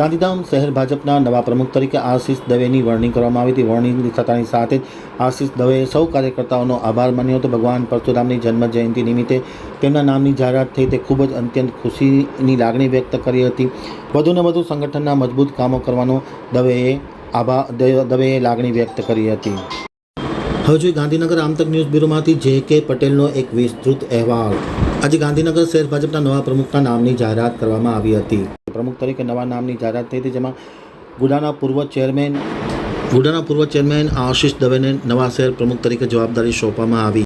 ગાંધીધામ શહેર ભાજપના નવા પ્રમુખ તરીકે આશીષ દવેની વરણી કરવામાં આવી હતી. વરણી થતાની સાથે જ આશીષ દવેએ સૌ કાર્યકર્તાઓનો આભાર માન્યો હતો. ભગવાન પરશુરામની જન્મ જયંતિ નિમિત્તે તેમના નામની જાહેરાત થઈ તે ખૂબ જ અત્યંત ખુશીની લાગણી વ્યક્ત કરી હતી. વધુને વધુ સંગઠનના મજબૂત કામો કરવાનો દવેએ આભાર દ- દવેએ લાગણી વ્યક્ત કરી હતી. જોઈએ ગાંધીનગર આમતક ન્યૂઝ બ્યુરોમાંથી જે કે પટેલનો એક વિસ્તૃત અહેવાલ. આજે ગાંધીનગર શહેર ભાજપના નવા પ્રમુખના નામની જાહેરાત કરવામાં આવી હતી. પ્રમુખ તરીકે નવા નામની જાહેરાત થઈ હતી, જેમાં ગુડાના પૂર્વ ચેરમેન ગુડાના પૂર્વ ચેરમેન આશીષ દવેને નવા શહેર પ્રમુખ તરીકે જવાબદારી સોંપવામાં આવી.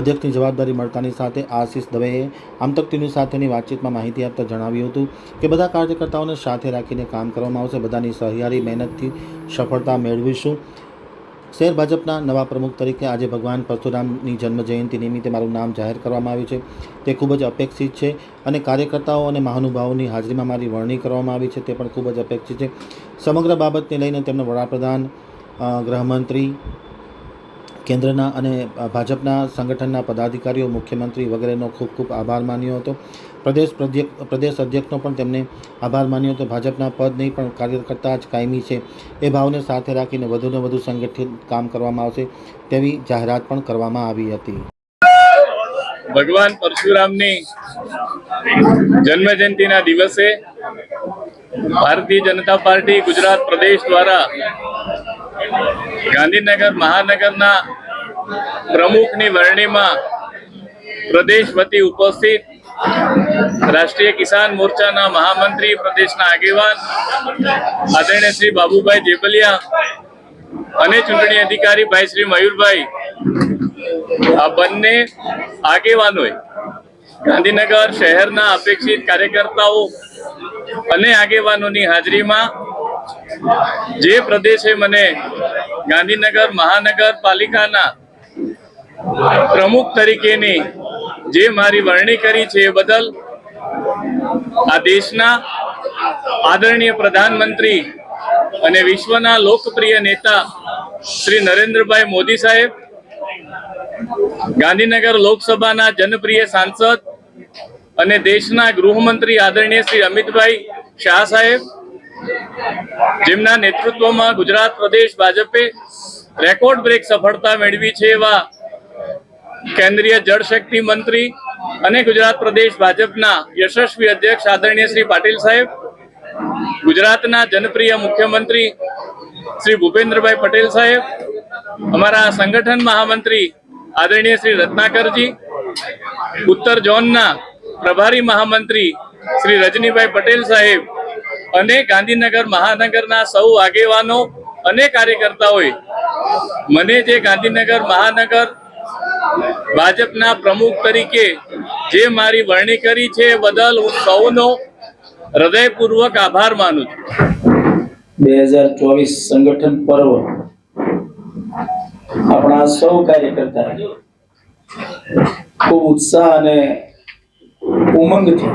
અધ્યક્ષની જવાબદારી મળતાની સાથે આશીષ દવેએ આમતક ટીવી સાથેની વાતચીતમાં માહિતી આપતા જણાવ્યું હતું કે બધા કાર્યકર્તાઓને સાથે રાખીને કામ કરવામાં આવશે. બધાની સહિયારી, મહેનતથી સફળતા મેળવીશું. શહેર ભાજપના નવા પ્રમુખ તરીકે આજે ભગવાન પરશુરામની જન્મ જયંતિ નિમિત્તે મારું નામ જાહેર કરવામાં આવ્યું છે. તે ખૂબ જ અપેક્ષિત છે અને કાર્યકર્તાઓ અને મહાનુભાવોની હાજરીમાં મારી વરણી કરવામાં આવી છે. તે પણ ખૂબ જ અપેક્ષિત છે. સમગ્ર બાબતને લઈને તેમના વડાપ્રધાન ગૃહમંત્રી કેન્દ્રના અને ભાજપના સંગઠનના પદાધિકારીઓ, મુખ્યમંત્રી વગેરેનો ખૂબ ખૂબ આભાર માન્યો હતો. પ્રદેશ પ્રદેશ અધ્યક્ષનો પણ તેમને આભાર માન્યો હતો. ભાજપના પદ નહીં, પણ કાર્યકર્તા જ કાયમી છે. એ ભાવને સાથે રાખીને વધુને વધુ સંગઠિત કામ કરવામાં આવશે તેવી જાહેરાત પણ કરવામાં આવી હતી. ભગવાન પરશુરામની જન્મ જયંતિના દિવસે ભારતીય જનતા પાર્ટી ગુજરાત પ્રદેશ દ્વારા ગાંધીનગર મહાનગરના પ્રમુખની વરણીમાં પ્રદેશ વતી ઉપસ્થિત રાષ્ટ્રીય કિસાન મોરચાના મહામંત્રી, પ્રદેશના આગેવાન, આદરણીય શ્રી બાબુભાઈ જેબલિયા અને ચૂંટણી અધિકારી ભાઈ શ્રી મયુરભાઈ, આ બંને આગેવાનોએ ગાંધીનગર શહેરના અપેક્ષિત કાર્યકર્તાઓ અને આગેવાનોની હાજરીમાં જે પ્રદેશે મને ગાંધીનગર મહાનગરપાલિકાના પ્રમુખ તરીકેની જે મારી વરણી કરી છે એ બદલ આ દેશના આદરણીય પ્રધાનમંત્રી અને વિશ્વના લોકપ્રિય નેતા શ્રી નરેન્દ્રભાઈ મોદી સાહેબ, ગાંધીનગર લોકસભાના જનપ્રિય સાંસદ અને દેશના ગૃહમંત્રી આદરણીય શ્રી અમિતભાઈ શાહ સાહેબ જેમના નેતૃત્વમાં ગુજરાત પ્રદેશ ભાજપે રેકોર્ડ બ્રેક સફળતા મેળવી છે એવા કેન્દ્રીય જળશક્તિ મંત્રી અને ગુજરાત પ્રદેશ ભાજપના યશસ્વી અધ્યક્ષ આદરણીય શ્રી પાટીલ સાહેબ, ગુજરાતના જનપ્રિય મુખ્યમંત્રી શ્રી ભૂપેન્દ્રભાઈ પટેલ સાહેબ, અમારા સંગઠન મહામંત્રી આદરણીય શ્રી રત્નાકરજી, ઉત્તર ઝોનના પ્રભારી મહામંત્રી શ્રી રજનીભાઈ પટેલ સાહેબ અને ગાંધીનગર મહાનગરના સૌ આગેવાનો અને કાર્યકર્તાઓએ મને જે ગાંધીનગર મહાનગર ભાજપના પ્રમુખ તરીકે જે મારી વરણી કરી છે બદલ હું સૌનો હૃદયપૂર્વક આભાર માનું છું. બે હજાર ચોવીસ સંગઠન પર્વ આપણા સૌ કાર્યકર્તા ખૂબ ઉત્સાહ અને ઉમંગથી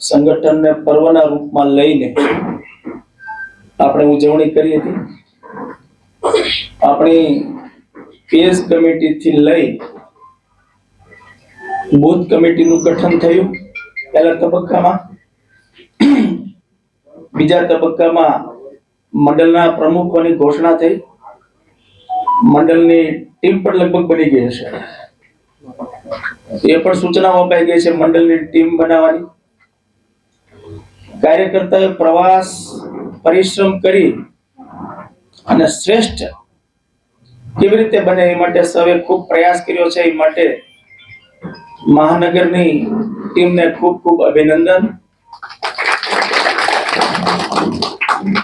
સંગઠનને પર્વના રૂપમાં લઈને આપણે ઉજવણી કરી હતી. આપણી પેજ કમિટીથી લઈ બુથ કમિટીનું ગઠન થયું પહેલા તબક્કામાં. બીજા તબક્કામાં મંડળના પ્રમુખોની ઘોષણા થઈ. મંડળની ટીમ પણ લગભગ બની ગઈ હશે. એ પણ સૂચનાઓ અપાઈ ગઈ છે મંડળની ટીમ બનાવવાની. કાર્યકર્તાએ પ્રવાસ, પરિશ્રમ કરી અને શ્રેષ્ઠ કેવી રીતે બને એ માટે સૌએ ખૂબ પ્રયાસ કર્યો છે. એ માટે મહાનગરની ટીમને ખૂબ ખૂબ અભિનંદન.